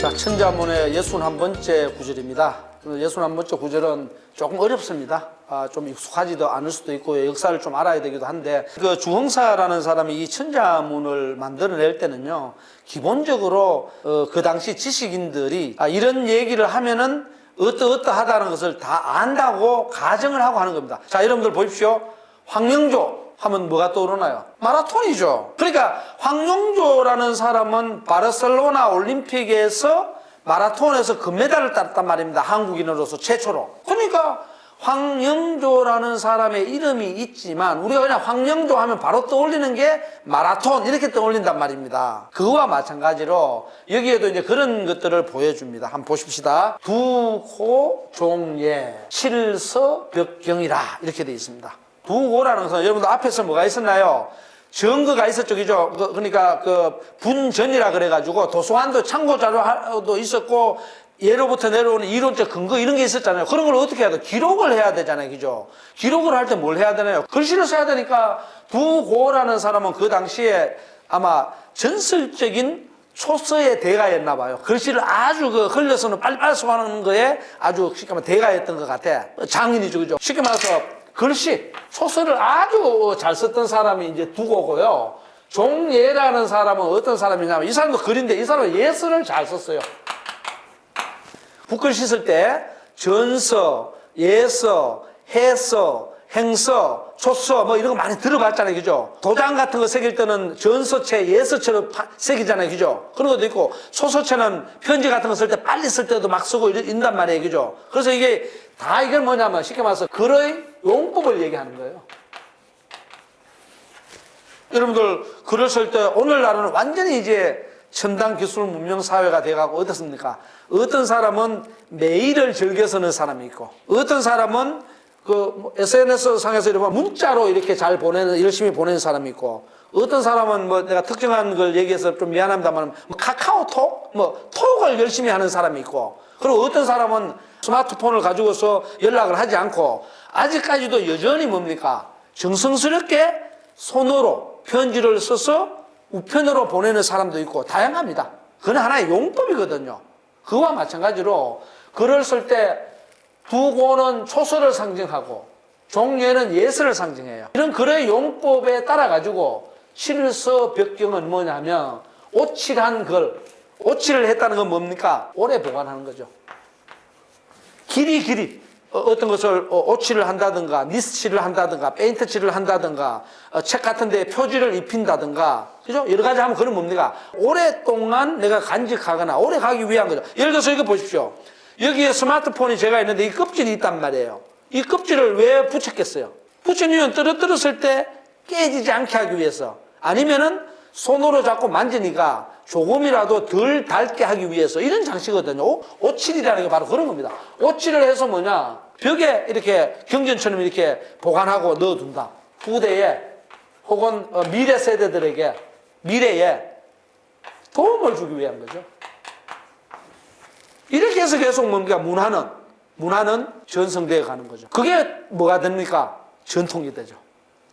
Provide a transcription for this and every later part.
자, 천자문의 예순 한 번째 구절입니다. 예순 한 번째 구절은 조금 어렵습니다. 아, 좀 익숙하지도 않을 수도 있고 역사를 좀 알아야 되기도 한데 그 주흥사라는 사람이 이 천자문을 만들어낼 때는요 기본적으로 어, 그 당시 지식인들이 아, 이런 얘기를 하면은 어떠어떠하다는 것을 다 안다고 가정을 하고 하는 겁니다. 자, 여러분들 보십시오. 황명조 하면 뭐가 떠오르나요? 마라톤이죠. 그러니까 황용조라는 사람은 바르셀로나 올림픽에서 마라톤에서 금메달을 땄단 말입니다. 한국인으로서 최초로. 그러니까 황영조라는 사람의 이름이 있지만 우리가 그냥 황영조 하면 바로 떠올리는 게 마라톤 이렇게 떠올린단 말입니다. 그거와 마찬가지로 여기에도 이제 그런 것들을 보여줍니다. 한번 보십시다. 두호 종예 칠서 벽경이라 이렇게 되어 있습니다. 두고라는 것은 여러분들 앞에서 뭐가 있었나요? 증거가 있었죠, 그죠? 그, 그러니까 그 분전이라 그래가지고 도서관도 참고 자료도 있었고 예로부터 내려오는 이론적 근거 이런 게 있었잖아요. 그런 걸 어떻게 해야 돼? 기록을 해야 되잖아요, 그죠? 기록을 할 때 뭘 해야 되나요? 글씨를 써야 되니까 두고라는 사람은 그 당시에 아마 전설적인 초서의 대가였나 봐요. 글씨를 아주 그 흘려서는 빨리빨리 써하는 거에 아주 쉽게 말하면 대가였던 것 같아. 장인이죠, 그죠? 쉽게 말해서 글씨, 초서를 아주 잘 썼던 사람이 이제 두고고요. 종예라는 사람은 어떤 사람이냐면 이 사람도 글인데 이 사람은 예서를 잘 썼어요. 붓글씨 쓸때 전서, 예서, 해서, 행서, 초서 뭐 이런 거 많이 들어봤잖아요. 그죠? 도장 같은 거 새길 때는 전서체, 예서체로 파- 새기잖아요. 그죠? 그런 것도 있고 소서체는 편지 같은 거 쓸 때 빨리 쓸 때도 막 쓰고 이런단 말이에요. 그죠? 그래서 이게 다 이건 뭐냐면 쉽게 말해서 글의 용법을 얘기하는 거예요. 여러분들 글을 쓸 때 오늘날은 완전히 이제 첨단 기술 문명 사회가 돼가고 어떻습니까? 어떤 사람은 메일을 즐겨 쓰는 사람이 있고 어떤 사람은 그 SNS 상에서 이런 문자로 이렇게 잘 보내는 열심히 보내는 사람이 있고 어떤 사람은 뭐 내가 특정한 걸 얘기해서 좀 미안합니다만 뭐 카카오톡 뭐 톡을 열심히 하는 사람이 있고 그리고 어떤 사람은 스마트폰을 가지고서 연락을 하지 않고 아직까지도 여전히 뭡니까 정성스럽게 손으로 편지를 써서 우편으로 보내는 사람도 있고 다양합니다. 그건 하나의 용법이거든요. 그와 마찬가지로 글을 쓸때 두고는 초서를 상징하고 종례는 예서를 상징해요. 이런 글의 용법에 따라 가지고 칠서 벽경은 뭐냐면 오칠한 글, 오칠을 했다는 건 뭡니까? 오래 보관하는 거죠. 길이 길이 어, 떤 것을 어, 오칠을 한다든가 니스칠을 한다든가 페인트칠을 한다든가 어, 책 같은 데 표지를 입힌다든가 그죠? 여러 가지 하면 그건 뭡니까? 오랫동안 내가 간직하거나 오래 가기 위한 거죠. 예를 들어서 이거 보십시오. 여기에 스마트폰이 제가 있는데 이 껍질이 있단 말이에요. 이 껍질을 왜 붙였겠어요? 붙인 이유는 떨어뜨렸을 때 깨지지 않게 하기 위해서 아니면은 손으로 잡고 만지니까 조금이라도 덜 닳게 하기 위해서 이런 장치거든요. 오, 오칠이라는 게 바로 그런 겁니다. 오칠을 해서 뭐냐 벽에 이렇게 경전처럼 이렇게 보관하고 넣어둔다. 부대에 혹은 어, 미래 세대들에게 미래에 도움을 주기 위한 거죠. 이렇게 해서 계속 뭡니까 문화는 문화는 전성되어 가는 거죠. 그게 뭐가 됩니까? 전통이 되죠.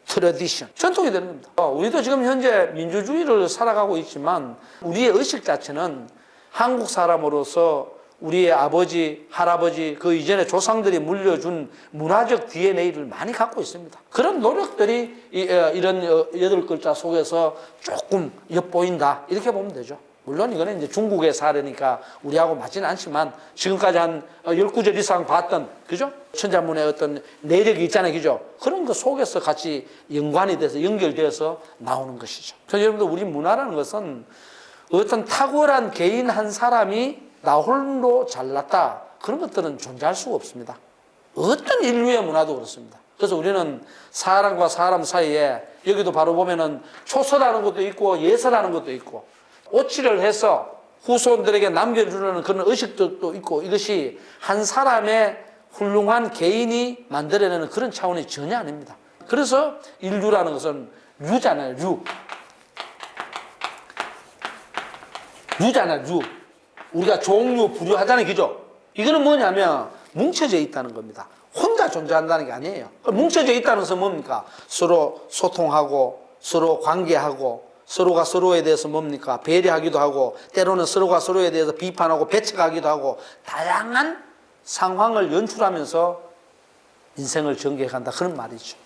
트레디션 전통이 되는 겁니다. 어, 우리도 지금 현재 민주주의를 살아가고 있지만 우리의 의식 자체는 한국 사람으로서 우리의 아버지, 할아버지, 그 이전에 조상들이 물려준 문화적 DNA를 많이 갖고 있습니다. 그런 노력들이 이, 어, 이런 어, 여덟 글자 속에서 조금 엿보인다. 이렇게 보면 되죠. 물론 이거는 이제 중국의 사례니까 우리하고 맞지는 않지만 지금까지 한 19절 이상 봤던, 그죠? 천자문의 어떤 내력이 있잖아요. 그죠? 그런 거 속에서 같이 연관이 돼서 연결되어서 나오는 것이죠. 그래서 여러분들 우리 문화라는 것은 어떤 탁월한 개인 한 사람이 나 홀로 잘났다. 그런 것들은 존재할 수가 없습니다. 어떤 인류의 문화도 그렇습니다. 그래서 우리는 사람과 사람 사이에 여기도 바로 보면은 초서라는 것도 있고 예서라는 것도 있고 오치를 해서 후손들에게 남겨주려는 그런 의식도 있고 이것이 한 사람의 훌륭한 개인이 만들어내는 그런 차원이 전혀 아닙니다. 그래서 인류라는 것은 류잖아요, 류. 류잖아요, 류. 우리가 종류, 부류하잖아요, 그죠? 이거는 뭐냐면 뭉쳐져 있다는 겁니다. 혼자 존재한다는 게 아니에요. 뭉쳐져 있다는 것은 뭡니까? 서로 소통하고, 서로 관계하고, 서로가 서로에 대해서 뭡니까? 배려하기도 하고, 때로는 서로가 서로에 대해서 비판하고 배척하기도 하고, 다양한 상황을 연출하면서 인생을 전개해간다. 그런 말이죠.